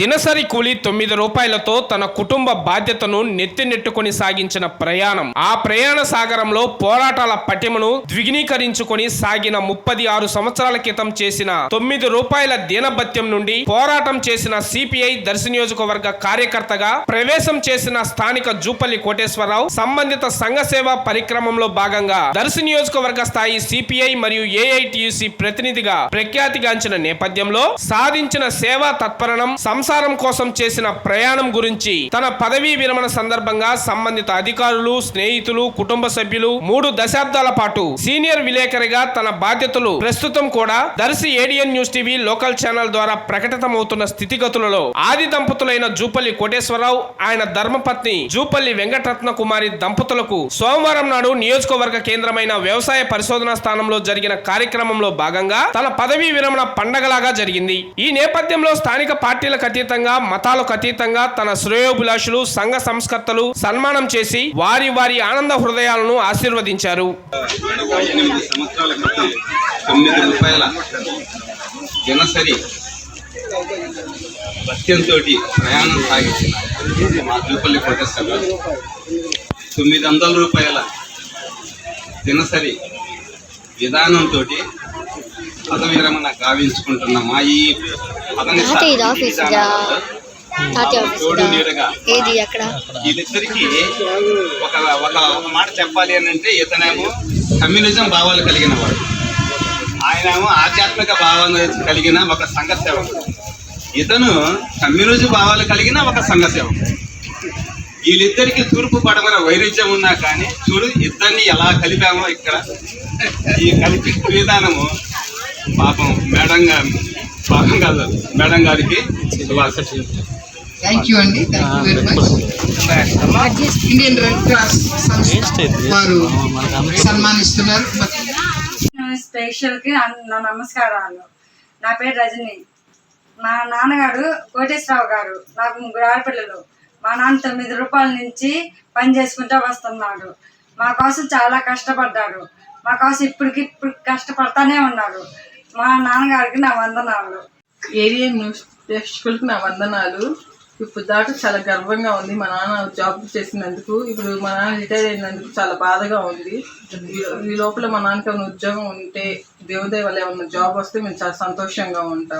దినసరి కూలి తొమ్మిది రూపాయలతో తన కుటుంబ బాధ్యతను నెత్తినెట్టుకుని సాగించిన ప్రయాణం. ఆ ప్రయాణ సాగరంలో పోరాటాల పటిమను ద్విగునీకరించుకొని సాగిన ముప్పది ఆరు సంవత్సరాల క్రితం చేసిన తొమ్మిది రూపాయల దీనభత్యం నుండి పోరాటం చేసిన సిపిఐ దర్శి నియోజకవర్గ కార్యకర్తగా ప్రవేశం చేసిన స్థానిక జూపల్లి కోటేశ్వరరావు సంబంధిత సంఘ సేవ పరిక్రమంలో భాగంగా దర్శి నియోజకవర్గ స్థాయి సిపిఐ మరియు ఏఐటియుసి ప్రతినిధిగా ప్రఖ్యాతిగాంచిన నేపథ్యంలో సాధించిన సేవా తత్పరణం సంసారం కోసం చేసిన ప్రయాణం గురించి తన పదవీ విరమణ సందర్భంగా సంబంధిత అధికారులు స్నేహితులు కుటుంబ సభ్యులు మూడు దశాబ్దాల పాటు సీనియర్ విలేకరిగా తన బాధ్యతలు ప్రస్తుతం కూడా Darsi ADN news TV local channel ద్వారా ప్రకటితమవుతున్న స్థితిగతులలో ఆది దంపతులైన జూపల్లి కోటేశ్వరరావు ఆయన ధర్మపత్ని జూపల్లి వెంకటరత్న కుమారి దంపతులకు సోమవారం నాడు నియోజకవర్గ కేంద్రమైన వ్యవసాయ పరిశోధనా స్థానంలో జరిగిన కార్యక్రమంలో భాగంగా తన పదవీ విరమణ పండగలాగా జరిగింది. ఈ నేపథ్యంలో స్థానిక పార్టీలకు అతీతంగా మతాలకు అతీతంగా తన శ్రేయోభిలాషులు సంఘ సంస్కర్తలు సన్మానం చేసి వారి వారి ఆనంద హృదయాలను ఆశీర్వదించారు. సంవత్సరాల క్రితం తొమ్మిది రూపాయల దినసరి భత్యంతో ప్రయాణం సాగించిన మా కోటేశ్వర తొమ్మిది వందల రూపాయల దినసరి విధానంతో పదవిరమణ గావించుకుంటున్న మా ఈ తాతయ్య ఇది ఆఫీస్ ఆఫీస్ ఏది అక్కడ? వీళ్ళిద్దరికి ఒక ఒక మాట చెప్పాలి అని అంటే ఇతనేమో కమ్యూనిజం భావాలు కలిగిన వాడు. ఆయనేమో ఆధ్యాత్మిక భావాలు కలిగిన ఒక సంఘ సేవకుడు ఇతను కమ్యూనిజం భావాలు కలిగిన ఒక సంఘ సేవకుడు వీళ్ళిద్దరికి తూర్పు పడమర వైరుధ్యం ఉన్నా కానీ చూడు ఇద్దరిని ఎలా కలిపామో ఇక్కడ. ఈ కలిపి విధానము పాపం మేడం పాపం కాదు మేడం గారికి శుభాకాంక్షలు. థ్యాంక్ యూ అండి. Thank you very much Indian red cross సంస్థ వారు సన్మానిస్తున్నారు. స్పెషల్కి అన్- నా నమస్కారాలు. నా పేరు రజని. మా నాన్నగారు కోటేశ్వరరావు గారు నాకు ముగ్గురు ఆడపిల్లలు. మా నాన్న తొమ్మిది రూపాయల నుంచి పని చేసుకుంటూ వస్తున్నాడు. మా కోసం చాలా కష్టపడ్డాడు. మా కోసం ఇప్పటికి ఇప్పుడు కష్టపడతానే ఉన్నాడు మా నాన్నగారికి నా వందనాలు. ఏరియా న్యూస్ ప్రేక్షకులకు నా వందనాలు. ఇప్పుడు దాకా చాలా గర్వంగా ఉంది. మా నాన్న జాబ్ చేసినందుకు ఇప్పుడు మా నాన్న రిటైర్ అయినందుకు చాలా బాధగా ఉంది. ఈ- లోపల మా నాన్నకి ఏమైనా ఉద్యోగం ఉంటే దేవుదయ వల్ల ఏమన్నా జాబ్ వస్తే మేము చాలా సంతోషంగా ఉంటాం